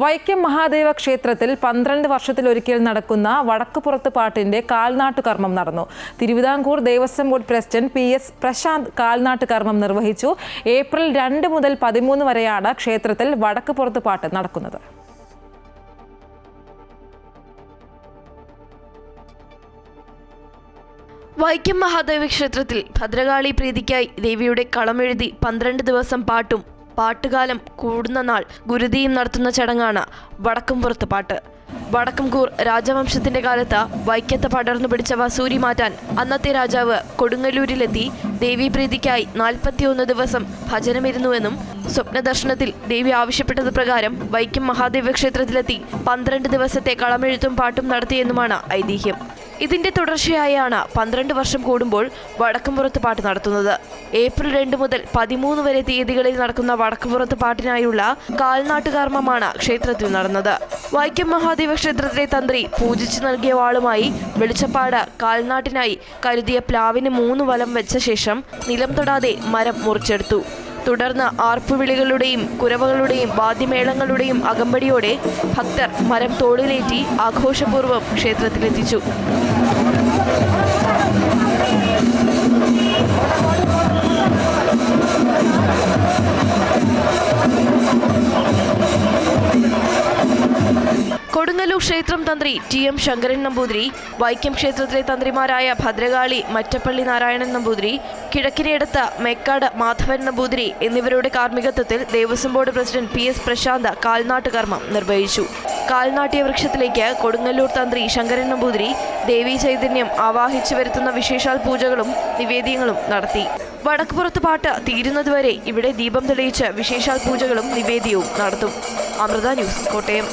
വൈക്കം മഹാദേവ ക്ഷേത്രത്തിൽ പന്ത്രണ്ട് വർഷത്തിലൊരിക്കൽ നടക്കുന്ന വടക്കുപുറത്ത് പാട്ടിന്റെ കാൽനാട്ടു കർമ്മം നടന്നു. Thiruvithamkoor Devaswom board president P S Prashanth കാൽനാട്ടു കർമ്മം നിർവഹിച്ചു. ഏപ്രിൽ രണ്ട് മുതൽ പതിമൂന്ന് വരെയാണ് ക്ഷേത്രത്തിൽ വടക്കുപുറത്ത് പാട്ട് നടക്കുന്നത്. വൈക്കം മഹാദേവ ക്ഷേത്രത്തിൽ ഭദ്രകാളി പ്രീതിക്കായി ദേവിയുടെ കളമെഴുതി പന്ത്രണ്ട് ദിവസം പാട്ടും പാട്ടുകാലം കൂടുന്ന നാൾ ഗുരുതിയും നടത്തുന്ന ചടങ്ങാണ് വടക്കുംപുറത്ത് പാട്ട്. വടക്കംകൂർ രാജവംശത്തിന്റെ കാലത്ത് വൈക്കത്ത് പടർന്നു പിടിച്ച വസൂരി മാറ്റാൻ അന്നത്തെ രാജാവ് കൊടുങ്ങല്ലൂരിലെത്തി. ദേവി പ്രീതിക്കായി നാൽപ്പത്തിയൊന്ന് ദിവസം ഭജനമിരുന്നുവെന്നും സ്വപ്നദർശനത്തിൽ ദേവി ആവശ്യപ്പെട്ടത് പ്രകാരം വൈക്കം മഹാദേവ ക്ഷേത്രത്തിലെത്തി. പന്ത്രണ്ട് ദിവസത്തെ കളമെഴുത്തും പാട്ടും നടത്തിയെന്നുമാണ് ഐതിഹ്യം. ഇതിന്റെ തുടർച്ചയായാണ് പന്ത്രണ്ട് വർഷം കൂടുമ്പോൾ വടക്കുംപുറത്ത് പാട്ട് നടത്തുന്നത്. ഏപ്രിൽ രണ്ട് മുതൽ പതിമൂന്ന് വരെ തീയതികളിൽ നടക്കുന്ന വടക്കുംപുറത്ത് പാട്ടിനായുള്ള കാൽനാട്ടുകർമ്മമാണ് ക്ഷേത്രത്തിൽ നടന്നത്. വൈക്കം മഹാദേവ ക്ഷേത്രത്തിലെ തന്ത്രി പൂജിച്ചു നൽകിയ വാളുമായി വെളിച്ചപ്പാട് കാൽനാട്ടിനായി കരുതിയ പ്ലാവിന് മൂന്ന് വലം വെച്ച ശേഷം നിലം തൊടാതെ മരം മുറിച്ചെടുത്തു. തുടർന്ന് ആർപ്പുവിളികളുടെയും കുരവകളുടെയും വാദ്യമേളങ്ങളുടെയും അകമ്പടിയോടെ ഭക്തർ മരം തോളിലേറ്റി ആഘോഷപൂർവം ക്ഷേത്രത്തിലെത്തിച്ചു. കൊടുങ്ങല്ലൂർ ക്ഷേത്രം തന്ത്രി ടി എം ശങ്കരൻ നമ്പൂതിരി വൈക്കം ക്ഷേത്രത്തിലെ തന്ത്രിമാരായ ഭദ്രകാളി മറ്റപ്പള്ളി നാരായണൻ നമ്പൂതിരി കിഴക്കിനെടുത്ത മേക്കാട് മാധവൻ നമ്പൂതിരി എന്നിവരുടെ കാർമ്മികത്വത്തിൽ Devaswom board president P S Prashanth കാൽനാട്ട് കർമ്മം നിർവഹിച്ചു. കാൽനാട്യ വൃക്ഷത്തിലേക്ക് കൊടുങ്ങല്ലൂർ തന്ത്രി ശങ്കരൻ നമ്പൂതിരി ദേവീ ചൈതന്യം ആവാഹിച്ചു വരുത്തുന്ന വിശേഷാൽ പൂജകളും നിവേദ്യങ്ങളും നടത്തി. വടക്കുപുറത്ത് പാട്ട് തീരുന്നതുവരെ ഇവിടെ ദീപം തെളിയിച്ച് വിശേഷാൽ പൂജകളും നിവേദ്യവും നടത്തും. അമൃത ന്യൂസ് കോട്ടയം.